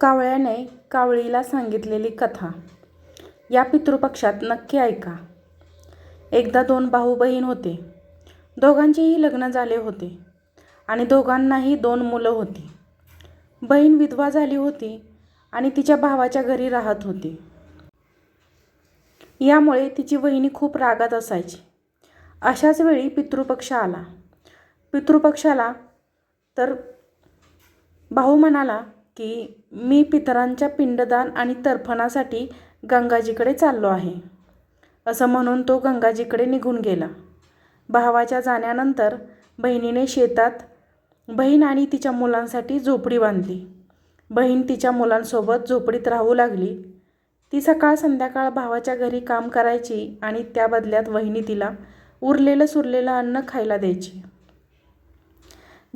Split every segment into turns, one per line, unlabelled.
कावळ्याने कावळीला सांगितलेली कथा. या पितृपक्षात नक्की ऐका. एकदा दोन भाऊ बहीण होते. दोघांचेही लग्न झाले होते आणि दोघांनाही दोन मुलं होती. बहीण विधवा झाली होती आणि तिच्या भावाच्या घरी राहत होती. यामुळे तिची वहिनी खूप रागात असायची. अशाच वेळी पितृपक्ष आला. पितृपक्षाला तर भाऊ म्हणाला की मी पितरांच्या पिंडदान आणि तर्पणासाठी गंगाजीकडे चाललो आहे. असं म्हणून तो गंगाजीकडे निघून गेला. भावाच्या जाण्यानंतर बहिणीने शेतात बहीण आणि तिच्या मुलांसाठी झोपडी बांधली. बहीण तिच्या मुलांसोबत झोपडीत राहू लागली. ती सकाळ संध्याकाळ भावाच्या घरी काम करायची आणि त्या बदल्यात वहिनी तिला उरलेलं सुरलेलं अन्न खायला द्यायची.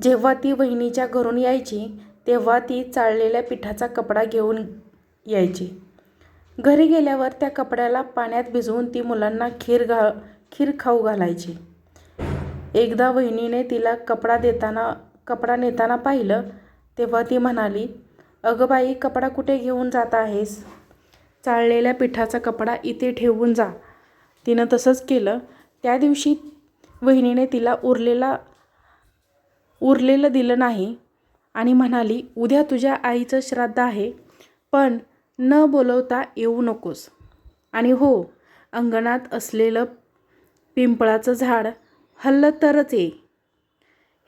जेव्हा ती वहिनीच्या घरून यायची तेव्हा ती चाळलेल्या पिठाचा कपडा घेऊन यायची. घरी गेल्यावर त्या कपड्याला पाण्यात भिजवून ती मुलांना खीर घा खीर खाऊ घालायची. एकदा वहिनीने तिला कपडा देताना कपडा नेताना पाहिलं तेव्हा ती म्हणाली अगं बाई कपडा कुठे घेऊन जात आहेस? चाळलेल्या पिठाचा कपडा इथे ठेवून जा. तिनं तसंच केलं. त्या दिवशी वहिनीने तिला उरलेला उरलेलं दिलं नाही. आणि म्हणाली उद्या तुझ्या आईचं श्राद्ध आहे पण न बोलवता येऊ नकोस. आणि हो अंगणात असलेलं पिंपळाचं झाड हल्लं तरच ये.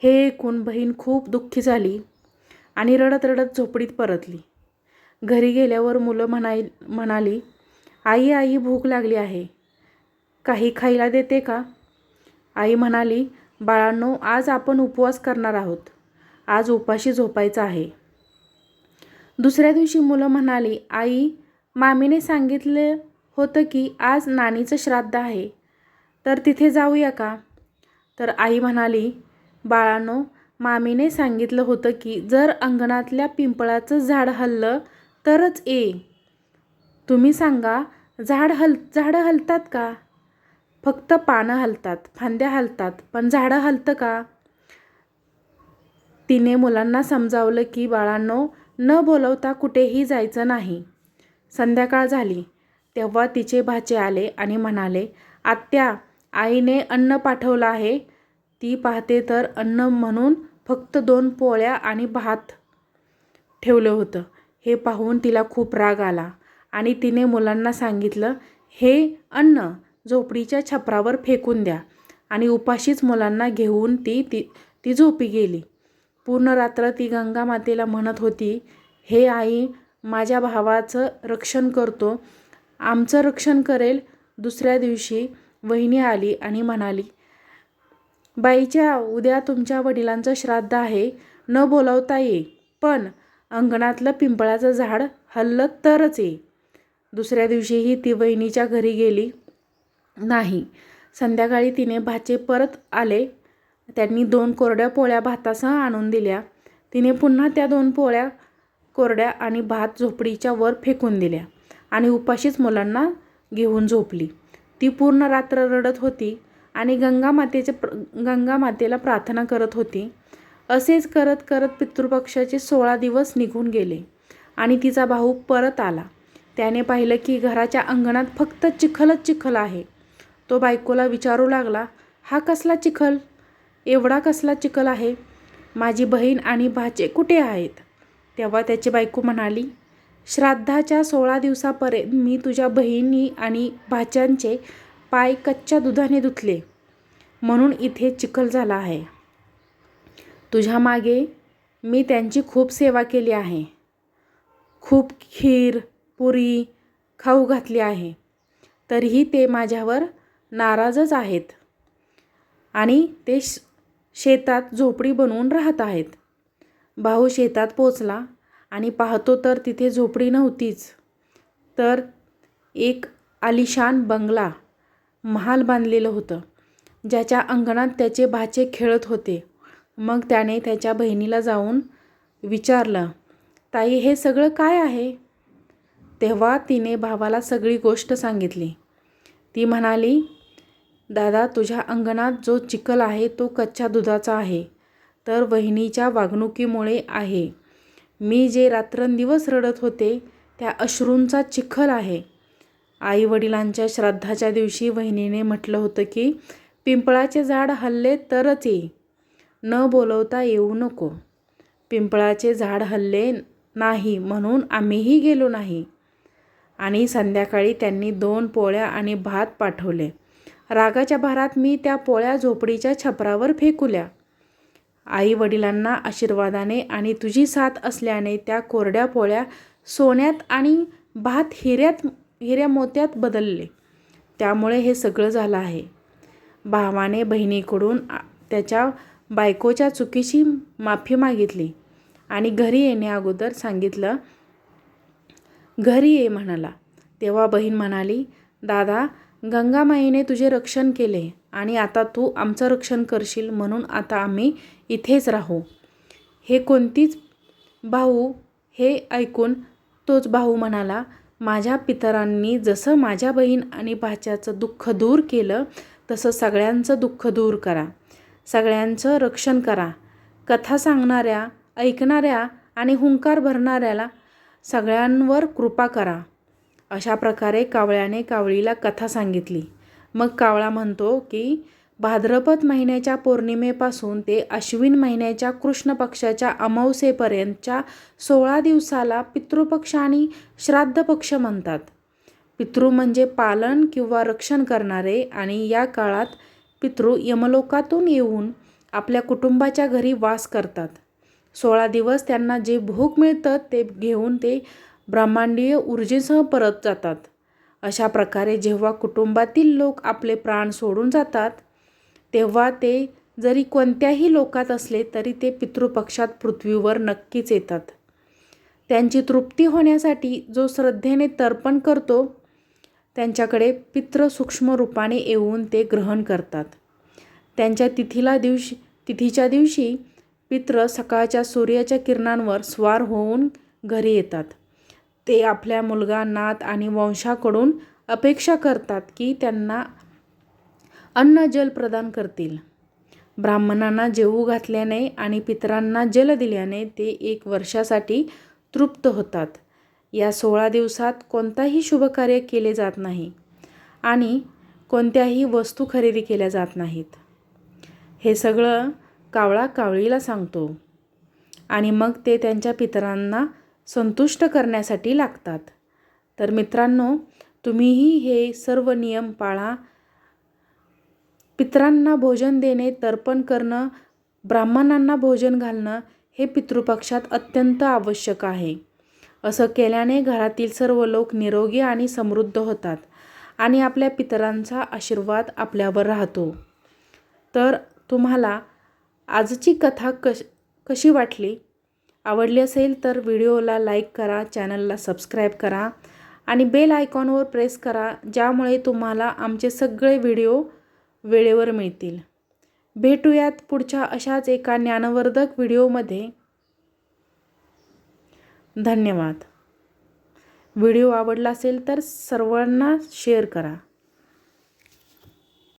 हे ऐकून बहीण खूप दुःखी झाली आणि रडत रडत झोपडीत परतली. घरी गेल्यावर मुलं म्हणाय म्हणाली आई आई भूक लागली आहे. काही खायला देते का? आई म्हणाली बाळांनो आज आपण उपवास करणार आहोत. आज उपाशी झोपायचं आहे. दुसऱ्या दिवशी मुलं म्हणाली आई मामीने सांगितलं होतं की आज नानीचं श्राद्ध आहे तर तिथे जाऊया का? तर आई म्हणाली बाळांनो मामीने सांगितलं होतं की जर अंगणातल्या पिंपळाचं झाड हललं तरच ये. तुम्ही सांगा झाड हल झाडं हलतात का? फक्त पानं हलतात फांद्या हलतात पण झाडं हलतं का? तिने मुलांना समजावलं की बाळांनो न बोलवता कुठेही जायचं नाही. संध्याकाळ झाली. तेव्हा तिचे भाचे आले आणि म्हणाले आत्या आईने अन्न पाठवलं आहे. ती पाहते तर अन्न म्हणून फक्त दोन पोळ्या आणि भात ठेवलं होतं. हे पाहून तिला खूप राग आला आणि तिने मुलांना सांगितलं हे अन्न झोपडीच्या छपरावर फेकून द्या. आणि उपाशीच मुलांना घेऊन ती ती ती झोपी गेली. पूर्ण रात्र ती गंगा मातेला म्हणत होती हे आई माझ्या भावाचं रक्षण करतो. आमचं रक्षण करेल. दुसऱ्या दिवशी वहिनी आली आणि म्हणाली बाईच्या उद्या तुमच्या वडिलांचं श्राद्ध आहे. न बोलवता ये पण अंगणातलं पिंपळाचं झाड हल्लं तरच ये. दुसऱ्या दिवशीही ती वहिनीच्या घरी गेली नाही. संध्याकाळी तिने भाचे परत आले. त्यांनी दोन कोरड्या पोळ्या भातासह आणून दिल्या. तिने पुन्हा त्या दोन पोळ्या कोरड्या आणि भात झोपडीच्या वर फेकून दिल्या आणि उपाशीच मुलांना घेऊन झोपली. ती पूर्ण रात्र रडत होती आणि गंगा मातेचे प्र गंगा मातेला प्रार्थना करत होती. असेच करत करत पितृपक्षाचे सोळा दिवस निघून गेले आणि तिचा भाऊ परत आला. त्याने पाहिलं की घराच्या अंगणात फक्त चिखलच चिखल आहे. तो बायकोला विचारू लागला हा कसला चिखल? एवढा कसला चिखल आहे? माझी बहीण आणि भाचे कुठे आहेत? तेव्हा त्याची बायको म्हणाली श्राद्धाच्या सोळा दिवसापर्यंत मी तुझ्या बहिणी आणि भाच्यांचे पाय कच्च्या दुधाने धुतले. म्हणून इथे चिखल झाला आहे. तुझ्या मागे मी त्यांची खूप सेवा केली आहे. खूप खीर पुरी खाऊ घातली आहे. तरीही ते माझ्यावर नाराजच आहेत. आणि ते शेतात झोपडी बनवून राहत आहेत. भाऊ शेतात पोचला आणि पाहतो तर तिथे झोपडी नव्हतीच. तर एक आलिशान बंगला महाल बांधलेलं होतं ज्याच्या अंगणात त्याचे भाचे खेळत होते. मग त्याने त्याच्या बहिणीला जाऊन विचारलं ताई हे सगळं काय आहे? तेव्हा तिने भावाला सगळी गोष्ट सांगितली. ती म्हणाली दादा तुझ्या अंगणात जो चिखल आहे तो कच्च्या दुधाचा आहे. तर वहिनीच्या वागणुकीमुळे आहे. मी जे रात्रंदिवस रडत होते त्या अश्रूंचा चिखल आहे. आई वडिलांच्या श्राद्धाच्या दिवशी वहिनीने म्हटलं होतं की पिंपळाचे झाड हल्ले तरच ये. न बोलवता येऊ नको. पिंपळाचे झाड हल्ले नाही म्हणून आम्हीही गेलो नाही. आणि संध्याकाळी त्यांनी दोन पोळ्या आणि भात पाठवले. रागाच्या भारात मी त्या पोळ्या झोपडीच्या छपरावर फेकुल्या. आई वडिलांना आशीर्वादाने आणि तुझी साथ असल्याने त्या कोरड्या पोळ्या सोन्यात आणि भात हिऱ्यात हिऱ्या मोत्यात बदलले. त्यामुळे हे सगळं झालं आहे. भावाने बहिणीकडून त्याच्या बायकोच्या चुकीची माफी मागितली आणि घरी येण्याअगोदर सांगितलं घरी ये म्हणाला. तेव्हा बहीण म्हणाली दादा गंगामाईने तुझे रक्षण केले आणि आता तू आमचं रक्षण करशील म्हणून आता आम्ही इथेच राहू. हे कोणतीच भाऊ हे ऐकून तोच भाऊ म्हणाला माझ्या पितरांनी जसं माझ्या बहीण आणि भाच्याचं दुःख दूर केलं तसं सगळ्यांचं दुःख दूर करा. सगळ्यांचं रक्षण करा. कथा सांगणाऱ्या ऐकणाऱ्या आणि हुंकार भरणाऱ्याला सगळ्यांवर कृपा करा. अशा प्रकारे कावळ्याने कावळीला कथा सांगितली. मग कावळा म्हणतो की भाद्रपद महिन्याच्या पौर्णिमेपासून ते अश्विन महिन्याच्या कृष्ण पक्षाच्या अमावस्येपर्यंतच्या सोळा दिवसाला पितृपक्ष आणि श्राद्ध पक्ष म्हणतात. पितृ म्हणजे पालन किंवा रक्षण करणारे आणि या काळात पितृ यमलोकातून येऊन आपल्या कुटुंबाच्या घरी वास करतात. सोळा दिवस त्यांना जे भोग मिळतं ते घेऊन ते ब्रह्मांडीय ऊर्जेसह परत जातात. अशा प्रकारे जेव्हा कुटुंबातील लोक आपले प्राण सोडून जातात तेव्हा ते जरी कोणत्याही लोकात असले तरी ते पितृपक्षात पृथ्वीवर नक्कीच येतात. त्यांची तृप्ती होण्यासाठी जो श्रद्धेने तर्पण करतो त्यांच्याकडे पितृ सूक्ष्म रूपाने येऊन ते ग्रहण करतात. त्यांच्या तिथीला दिवशी तिथीच्या दिवशी पित्र सकाळच्या सूर्याच्या किरणांवर स्वार होऊन घरी येतात. ते आपल्या मुलगा नात आणि वंशाकडून अपेक्षा करतात की त्यांना अन्न जल प्रदान करतील. ब्राह्मणांना जेवू घातल्याने आणि पितरांना जल दिल्याने ते एक वर्षासाठी तृप्त होतात. या सोळा दिवसात कोणताही शुभकार्य केले जात नाही आणि कोणत्याही वस्तू खरेदी केल्या जात नाहीत. हे सगळं कावळा कावळीला सांगतो. आणि मग ते त्यांच्या पितरांना संतुष्ट करण्यासाठी लागतात. तर मित्रांनो तुम्हीही हे सर्व नियम पाळा. पितरांना भोजन देणे तर्पण करणं ब्राह्मणांना भोजन घालणं हे पितृपक्षात अत्यंत आवश्यक आहे. असं केल्याने घरातील सर्व लोक निरोगी आणि समृद्ध होतात आणि आपल्या पितरांचा आशीर्वाद आपल्यावर राहतो. तर तुम्हाला आजची कथा कश कशी वाटली? आवडली असेल तर व्हिडिओला लाईक करा चॅनलला सबस्क्राईब करा आणि बेल आयकॉनवर प्रेस करा ज्यामुळे तुम्हाला आमचे सगळे व्हिडिओ वेळेवर मिळतील. भेटूयात पुढच्या अशाच एका ज्ञानवर्धक व्हिडिओमध्ये. धन्यवाद. व्हिडिओ आवडला असेल तर सर्वांना शेअर करा.